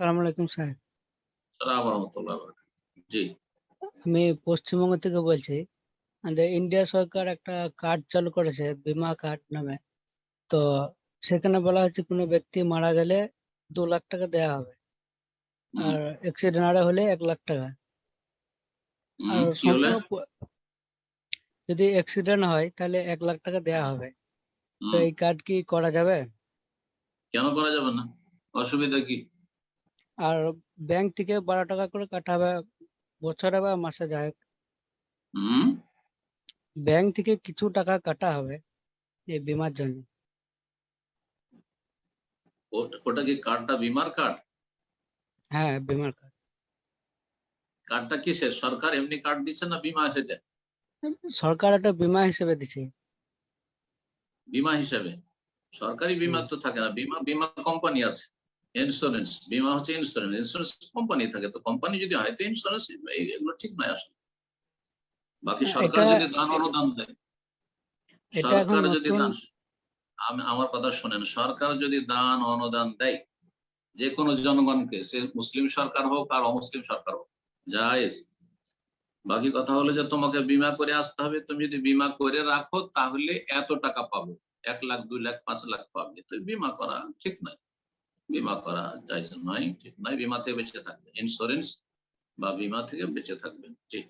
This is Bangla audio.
সালাম আলাইকুম স্যার। সালাম রহমতুল্লাহ জি। আমি পশ্চিমবঙ্গ থেকে বলছি যে ইন্ডিয়া সরকার একটা কার্ড চালু করেছে বিমা কার্ড নামে। তো সেখানে বলা হচ্ছে কোনো ব্যক্তি মারা গেলে দু লাখ টাকা দেওয়া হবে। আর অ্যাক্সিডেন্ট হলে এক লাখ টাকা। আর যদি অ্যাক্সিডেন্ট হয় তাহলে এক লাখ টাকা দেওয়া হবে। তো এই কার্ড কি করা যাবে? কেন করা যাবে না? অসুবিধা কি? আর ব্যাংক থেকে বারো টাকা করে কাটা হবে বছরে বা মাসে যায় হুম? ব্যাংক থেকে কিছু টাকা কাটা হবে এই বিমার জন্য। ওটা কি কার্ডটা বিমার কার্ড হ্যাঁ বিমার কার্ড কার্ডটা কিসের? সরকার এমনি কার্ড দিচ্ছে না বিমা সেটা সরকার একটা বিমা হিসেবে দিছে। বিমা হিসাবে? সরকারি বিমা তো থাকে না। বিমা বিমা কোম্পানি আছে। ইন্স্যুরেন্স বিমা হচ্ছে ইন্স্যুরেন্স ইন্স্যুরেন্স কোম্পানি থাকে তো কোম্পানি যদি হয় তো ইন্স্যুরেন্স এগুলো ঠিক নয় আসলে। বাকি হ্যাঁ, সরকার যদি দান অনুদান দেয়। সরকার যদি দান আমি আমার কথা শোনেন সরকার যদি দান অনুদান দেয় যে কোনো জনগণকে সে মুসলিম সরকার হোক আর অমুসলিম সরকার হোক জায়েজ বাকি কথা হলো যে তোমাকে বিমা করে আসতে হবে তুমি যদি বিমা করে রাখো তাহলে এত টাকা পাবে। এক লাখ দুই লাখ পাঁচ লাখ পাবে। তো বিমা করা ঠিক নয় বিমা করা যায় নয় ঠিক নয় বিমা থেকে বেঁচে থাকবে ইন্স্যুরেন্স বা বিমা থেকে বেঁচে থাকবেন জি